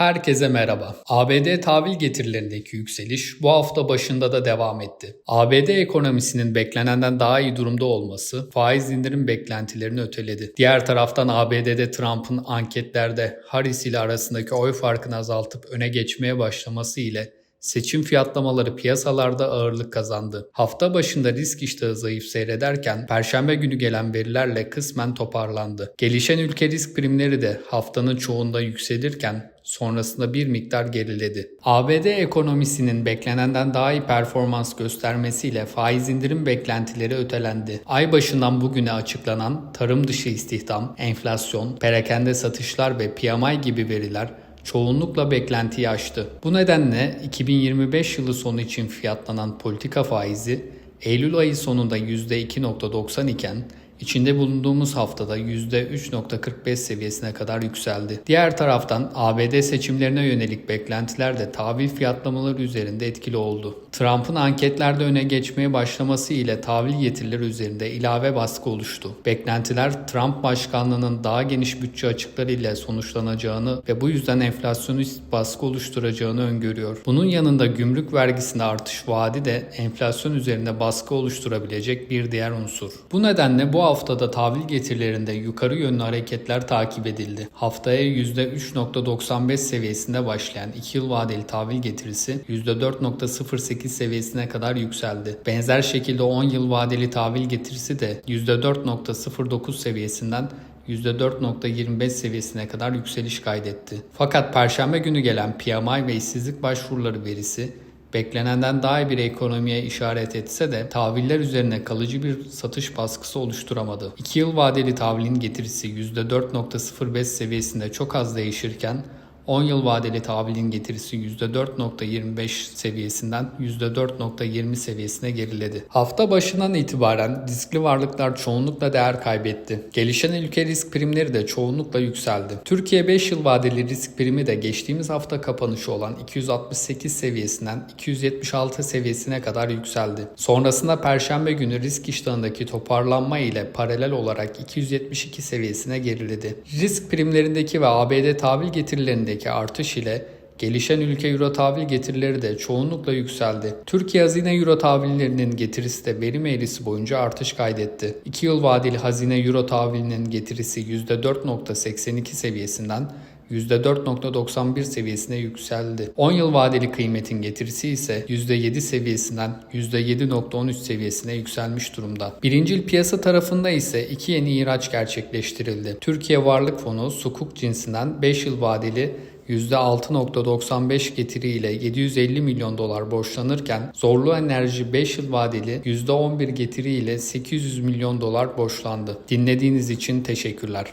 Herkese merhaba. ABD tahvil getirilerindeki yükseliş bu hafta başında da devam etti. ABD ekonomisinin beklenenden daha iyi durumda olması faiz indirim beklentilerini öteledi. Diğer taraftan ABD'de Trump'ın anketlerde Harris ile arasındaki oy farkını azaltıp öne geçmeye başlaması ile Seçim fiyatlamaları piyasalarda ağırlık kazandı. Hafta başında risk iştahı zayıf seyrederken perşembe günü gelen verilerle kısmen toparlandı. Gelişen ülke risk primleri de haftanın çoğunda yükselirken sonrasında bir miktar geriledi. ABD ekonomisinin beklenenden daha iyi performans göstermesiyle faiz indirim beklentileri ötelendi. Ay başından bugüne açıklanan tarım dışı istihdam, enflasyon, perakende satışlar ve PMI gibi veriler çoğunlukla beklentiyi aştı. Bu nedenle 2025 yılı sonu için fiyatlanan politika faizi Eylül ayı sonunda %2.90 iken içinde bulunduğumuz haftada %3.45 seviyesine kadar yükseldi. Diğer taraftan ABD seçimlerine yönelik beklentiler de tahvil fiyatlamaları üzerinde etkili oldu. Trump'ın anketlerde öne geçmeye başlaması ile tahvil getirileri üzerinde ilave baskı oluştu. Beklentiler Trump başkanlığının daha geniş bütçe açıkları ile sonuçlanacağını ve bu yüzden enflasyonist baskı oluşturacağını öngörüyor. Bunun yanında gümrük vergisinde artış vaadi de enflasyon üzerinde baskı oluşturabilecek bir diğer unsur. Bu nedenle bu haftada tahvil getirilerinde yukarı yönlü hareketler takip edildi. Haftaya %3.95 seviyesinde başlayan 2 yıl vadeli tahvil getirisi %4.08 seviyesine kadar yükseldi. Benzer şekilde 10 yıl vadeli tahvil getirisi de %4.09 seviyesinden %4.25 seviyesine kadar yükseliş kaydetti. Fakat perşembe günü gelen PMI ve işsizlik başvuruları verisi beklenenden daha iyi bir ekonomiye işaret etse de tahviller üzerine kalıcı bir satış baskısı oluşturamadı. 2 yıl vadeli tahvilin getirisi %4.05 seviyesinde çok az değişirken 10 yıl vadeli tahvilin getirisi %4.25 seviyesinden %4.20 seviyesine geriledi. Hafta başından itibaren riskli varlıklar çoğunlukla değer kaybetti. Gelişen ülke risk primleri de çoğunlukla yükseldi. Türkiye 5 yıl vadeli risk primi de geçtiğimiz hafta kapanışı olan 268 seviyesinden 276 seviyesine kadar yükseldi. Sonrasında perşembe günü risk iştahındaki toparlanma ile paralel olarak 272 seviyesine geriledi. Risk primlerindeki ve ABD tahvil getirilerindeki artış ile gelişen ülke euro tahvil getirileri de çoğunlukla yükseldi. Türkiye hazine euro tahvillerinin getirisi de verim eğrisi boyunca artış kaydetti. 2 yıl vadeli hazine euro tahvilinin getirisi %4.82 seviyesinden %4.91 seviyesine yükseldi. 10 yıl vadeli kıymetin getirisi ise %7 seviyesinden %7.13 seviyesine yükselmiş durumda. Birincil piyasa tarafında ise iki yeni ihraç gerçekleştirildi. Türkiye Varlık Fonu sukuk cinsinden 5 yıl vadeli %6.95 getiriyle 750 milyon dolar borçlanırken Zorlu Enerji 5 yıl vadeli %11 getiriyle 800 milyon dolar borçlandı. Dinlediğiniz için teşekkürler.